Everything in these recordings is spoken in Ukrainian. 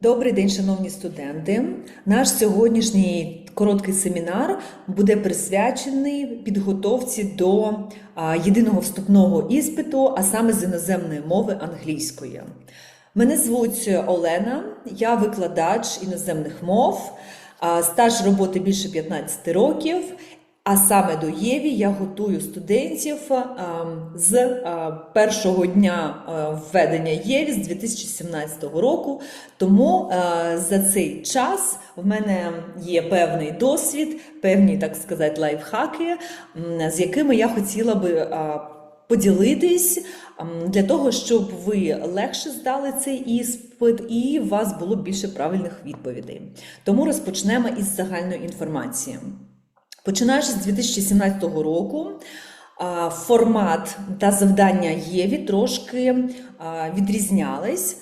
Добрий день, шановні студенти. Наш сьогоднішній короткий семінар буде присвячений підготовці до єдиного вступного іспиту, а саме з іноземної мови англійської. Мене звуть Олена, я викладач іноземних мов, стаж роботи більше 15 років. А саме до ЄВІ я готую студентів з першого дня введення ЄВІ з 2017 року. Тому за цей час в мене є певний досвід, певні, так сказати, лайфхаки, з якими я хотіла би поділитись для того, щоб ви легше здали цей іспит і у вас було більше правильних відповідей. Тому розпочнемо із загальної інформації. Починаючи з 2017 року, формат та завдання ЄВІ трошки відрізнялись.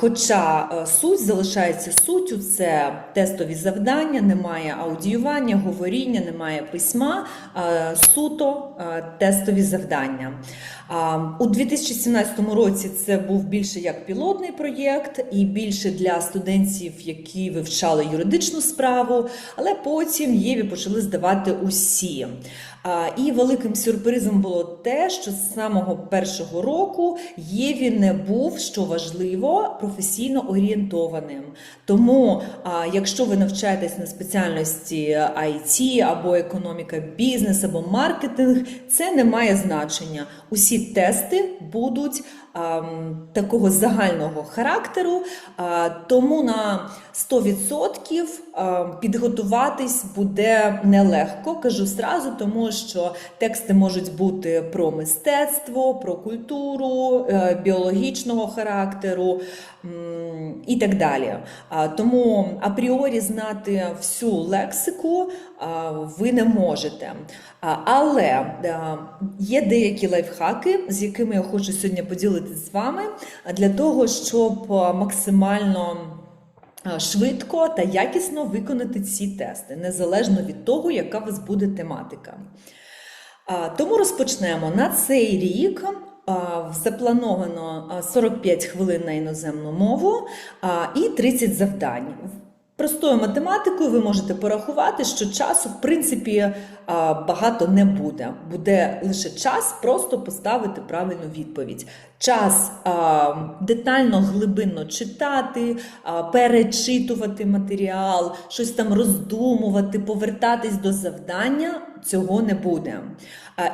Хоча е, суть залишається суттю, це тестові завдання, немає аудіювання, говоріння, немає письма, суто тестові завдання. У 2017 році це був більше як пілотний проєкт і більше для студентів, які вивчали юридичну справу, але потім ЄВІ почали здавати усі. І великим сюрпризом було те, що з самого першого року ЄВІ не був, що важливо, професійно орієнтованим. Тому, якщо ви навчаєтесь на спеціальності IT або економіка, бізнес або маркетинг, це не має значення. Усі тести будуть такого загального характеру, тому на 100% підготуватись буде нелегко. Кажу зразу, тому що тексти можуть бути про мистецтво, про культуру, е, біологічного характеру і так далі. Тому апріорі знати всю лексику ви не можете. Але е, є деякі лайфхаки, з якими я хочу сьогодні поділитися з вами, для того, щоб максимально швидко та якісно виконати ці тести, незалежно від того, яка у вас буде тематика. Тому розпочнемо на цей рік. Заплановано 45 хвилин на іноземну мову і 30 завдань. Простою математикою ви можете порахувати, що часу, в принципі, багато не буде. Буде лише час просто поставити правильну відповідь. Час детально, глибинно читати, перечитувати матеріал, щось там роздумувати, повертатись до завдання. Цього не буде.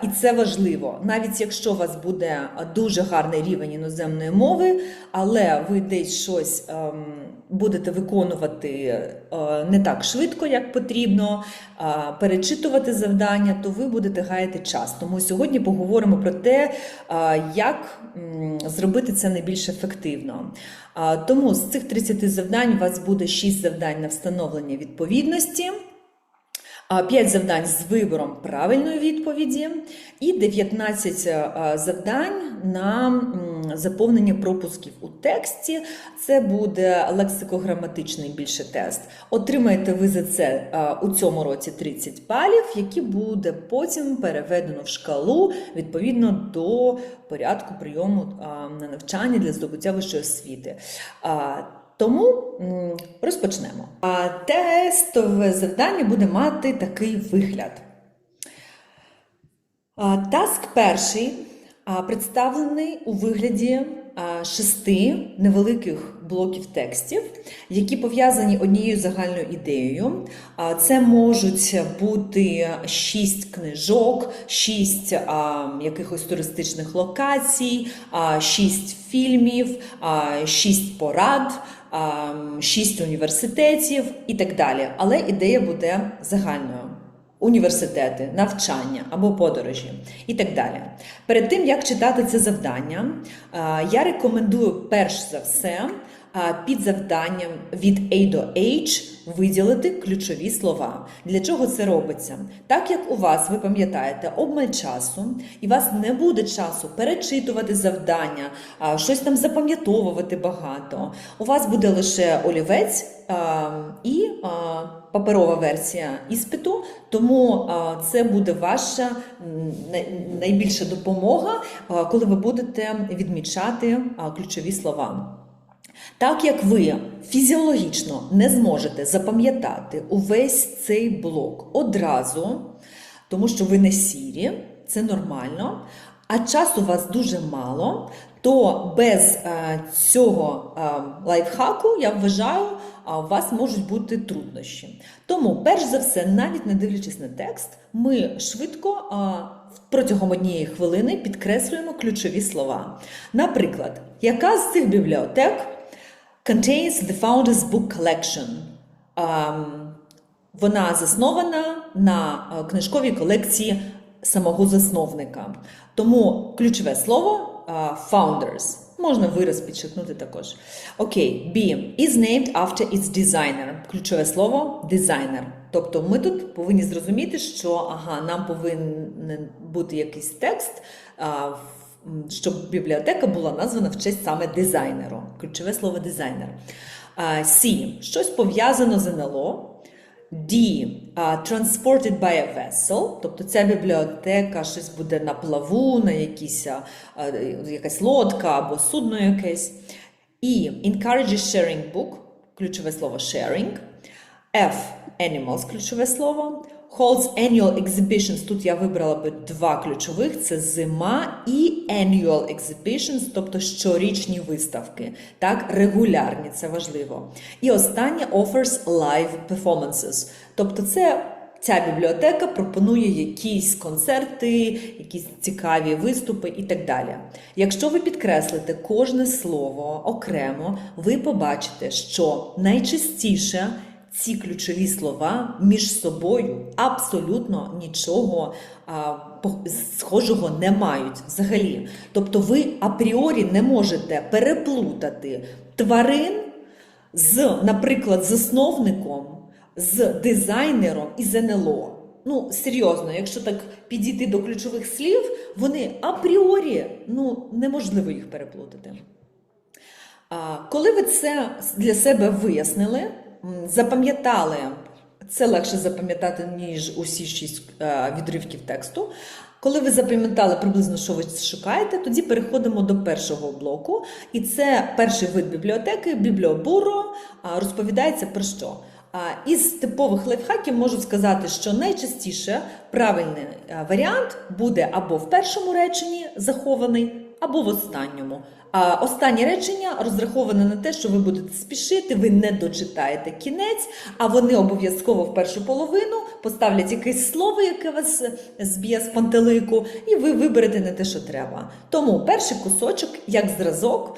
І це важливо. Навіть якщо у вас буде дуже гарний рівень іноземної мови, але ви десь щось ем, будете виконувати е, не так швидко, як потрібно, перечитувати завдання, то ви будете гаяти час. Тому сьогодні поговоримо про те, як зробити це найбільш ефективно. Тому з цих 30 завдань у вас буде 6 завдань на встановлення відповідності. 5 завдань з вибором правильної відповіді і 19 е, завдань на заповнення пропусків у тексті. Це буде лексико-граматичний більше тест. Отримаєте ви за це е, у цьому році 30 балів, які буде потім переведено в шкалу відповідно до порядку прийому е, на навчання для здобуття вищої освіти. Тому розпочнемо. Тестове завдання буде мати такий вигляд. Таск перший представлений у вигляді шести невеликих блоків текстів, які пов'язані однією загальною ідеєю. Це можуть бути шість книжок, шість якихось туристичних локацій, шість фільмів, шість порад. Шість університетів і так далі. Але ідея буде загальною. Університети, навчання або подорожі і так далі. Перед тим як читати це завдання, я рекомендую перш за все під завданням від A до H виділити ключові слова. Для чого це робиться? Так як у вас, ви пам'ятаєте, обмаль часу, і у вас не буде часу перечитувати завдання, щось там запам'ятовувати багато. У вас буде лише олівець і паперова версія іспиту, тому це буде ваша найбільша допомога, коли ви будете відмічати ключові слова. Так як ви фізіологічно не зможете запам'ятати увесь цей блок одразу, тому що ви не сірі, це нормально, а часу у вас дуже мало, то без е, цього е, лайфхаку, я вважаю, у вас можуть бути труднощі. Тому, перш за все, навіть не дивлячись на текст, ми швидко протягом однієї хвилини підкреслюємо ключові слова. Наприклад, яка з цих бібліотек contains the founder's book collection? Ам, вона заснована на е, книжковій колекції самого засновника. Тому ключове слово е, founders. Можна вираз підчеркнути також. Окей, B. Is named after its designer. Ключове слово дизайнер. Тобто ми тут повинні зрозуміти, що ага, нам повинен бути якийсь текст, а, в- щоб бібліотека була названа в честь саме дизайнеру. Ключове слово дизайнер. C. Щось пов'язано з НЛО. D. transported by a vessel, тобто ця бібліотека щось буде на плаву, на а, якась лодка або судно якесь. E. Encourages sharing book, ключове слово sharing. F. Animals, ключове слово. Holds annual exhibitions. Тут я вибрала би два ключових: це зима і annual exhibitions, тобто щорічні виставки. Так, регулярні, це важливо. І останнє offers live performances. Тобто, це ця бібліотека пропонує якісь концерти, якісь цікаві виступи і так далі. Якщо ви підкреслите кожне слово окремо, ви побачите, що найчастіше ці ключові слова між собою абсолютно нічого а, схожого не мають взагалі. Тобто ви апріорі не можете переплутати тварин з, наприклад, засновником, з дизайнером і з НЛО. Ну, серйозно, якщо так підійти до ключових слів, вони апріорі ну, неможливо їх переплутати. А, Коли ви це для себе вияснили, запам'ятали, це легше запам'ятати, ніж усі шість е, відривків тексту. Коли ви запам'ятали приблизно, що ви шукаєте, тоді переходимо до першого блоку. І це перший вид бібліотеки, бібліобуро, розповідається про що. Із типових лайфхаків можу сказати, що найчастіше правильний е, варіант буде або в першому реченні захований, або в останньому. А останнє речення розраховане на те, що ви будете спішити, ви не дочитаєте кінець, а вони обов'язково в першу половину поставлять якесь слово, яке вас е, зб'є з пантелику, і ви виберете не те, що треба. Тому перший кусочок, як зразок,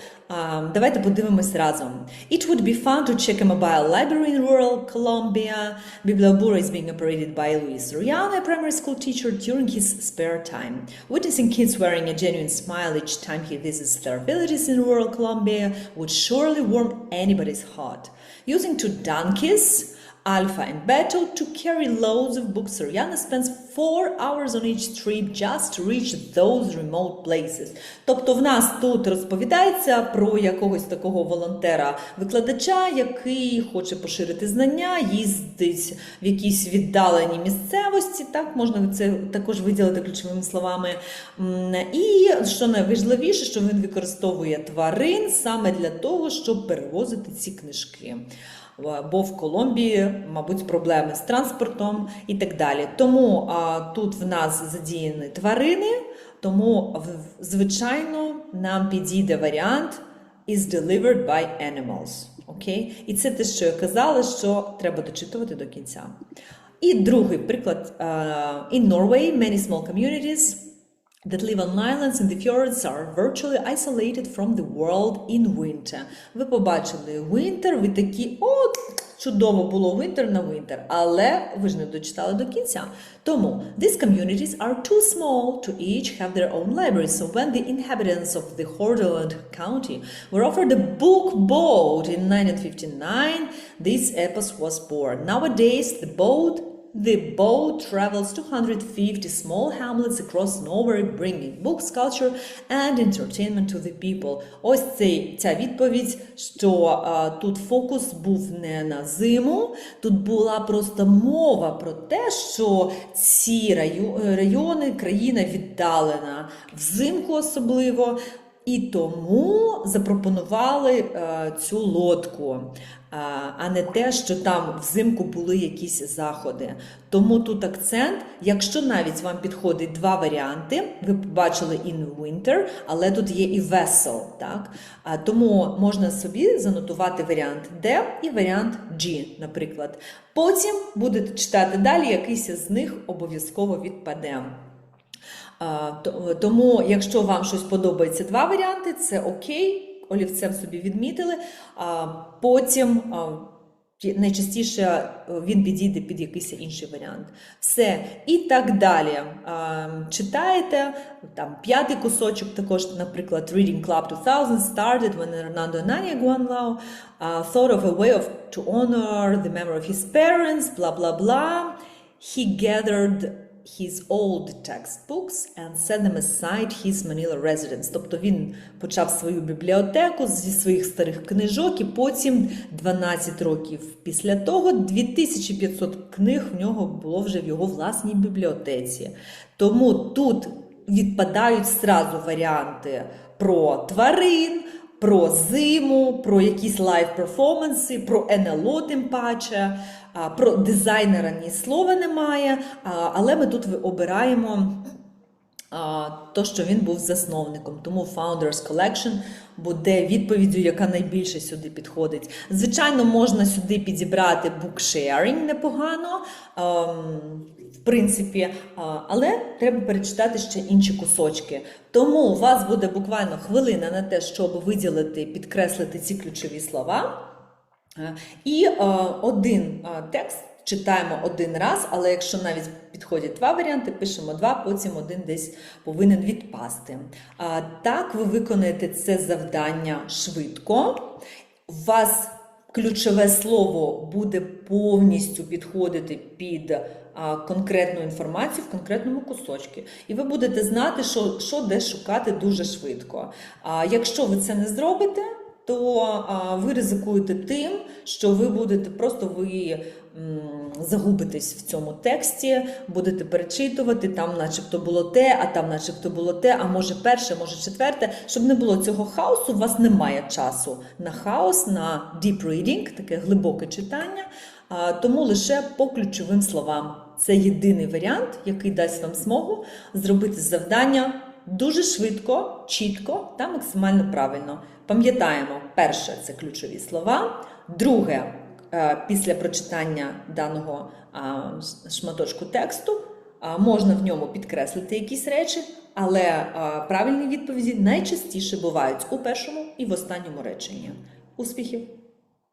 давайте подивимось разом. It would be fun to check a mobile library in rural Colombia. Biblioburo is being operated by Luis Ruyano, a primary school teacher, during his spare time. Witnessing kids wearing a genuine smile each time he visits their villages in rural Colombia would surely warm anybody's heart. Using two donkeys, Alpha and Beto, to carry loads of books, Soriano spends four hours on each trip just to reach those remote places. Тобто в нас тут розповідається про якогось такого волонтера-викладача, який хоче поширити знання, їздить в якісь віддалені місцевості. Так можна це також виділити ключовими словами. І що найважливіше, що він використовує тварин саме для того, щоб перевозити ці книжки. Бо в Колумбії, мабуть, проблеми з транспортом і так далі. Тому а, тут в нас задіяні тварини, тому звичайно нам підійде варіант is delivered by animals. Окей? І це те, що я казала, що треба дочитувати до кінця. І другий приклад: а, in Norway, many small communities that live on islands in the fjords are virtually isolated from the world in winter. Ви побачили winter, ви такі, о, чудово було winter на winter, але ви ж не дочитали до кінця. Тому these communities are too small to each have their own libraries. So when the inhabitants of the Hordaland County were offered a book boat in 1959, this epos was born. Nowadays, the boat the boat travels 250 small hamlets across Norway, bringing books, culture and entertainment to the people. Ось цей, ця відповідь, що а, тут фокус був не на зиму, тут була просто мова про те, що ці райони, країна віддалена взимку особливо. І тому запропонували е, цю лодку, е, а не те, що там взимку були якісь заходи. Тому тут акцент, якщо навіть вам підходить два варіанти, ви побачили in winter, але тут є і vessel, так? Тому можна собі занотувати варіант D і варіант G, наприклад. Потім будете читати далі, якийсь з них обов'язково відпаде. Тому, якщо вам щось подобається два варіанти, це окей, олівцем собі відмітили. Потім найчастіше е, він підійде під якийсь інший варіант. Все. І так далі. Читаєте там п'ятий кусочок, також, наприклад, Reading Club 2000 started when Hernando Nania Guanlao thought of a way of to honor the memory of his parents, blah blah blah. He gathered his old textbooks and set them aside his Manila residence. Тобто він почав свою бібліотеку зі своїх старих книжок, і потім 12 років після того 2500 книг в нього було вже в його власній бібліотеці. Тому тут відпадають зразу варіанти про тварин. Про зиму, про якісь лайв перформанси, про НЛО тим паче, про дизайнера ні слова немає, але ми тут обираємо то, що він був засновником. Тому Founders Collection буде відповіддю, яка найбільше сюди підходить. Звичайно, можна сюди підібрати book-sharing непогано. ем, В принципі, але треба перечитати ще інші кусочки. Тому у вас буде буквально хвилина на те, щоб виділити, підкреслити ці ключові слова. Е, І е, один е, текст читаємо один раз, але якщо навіть підходять два варіанти, пишемо два, потім один десь повинен відпасти. А, так, ви виконаєте це завдання швидко. У вас ключове слово буде повністю підходити під конкретну інформацію в конкретному кусочку. І ви будете знати, що, що де шукати дуже швидко. А якщо ви це не зробите, то а, ви ризикуєте тим, що ви будете просто ви загубитесь в цьому тексті, будете перечитувати, там начебто було те, а там начебто було те, а може перше, може четверте. Щоб не було цього хаосу, у вас немає часу на хаос, на deep reading, таке глибоке читання, тому лише по ключовим словам. Це єдиний варіант, який дасть вам змогу зробити завдання дуже швидко, чітко та максимально правильно. Пам'ятаємо, перше це ключові слова. Друге, після прочитання даного шматочку тексту можна в ньому підкреслити якісь речі, але правильні відповіді найчастіше бувають у першому і в останньому реченні. Успіхів!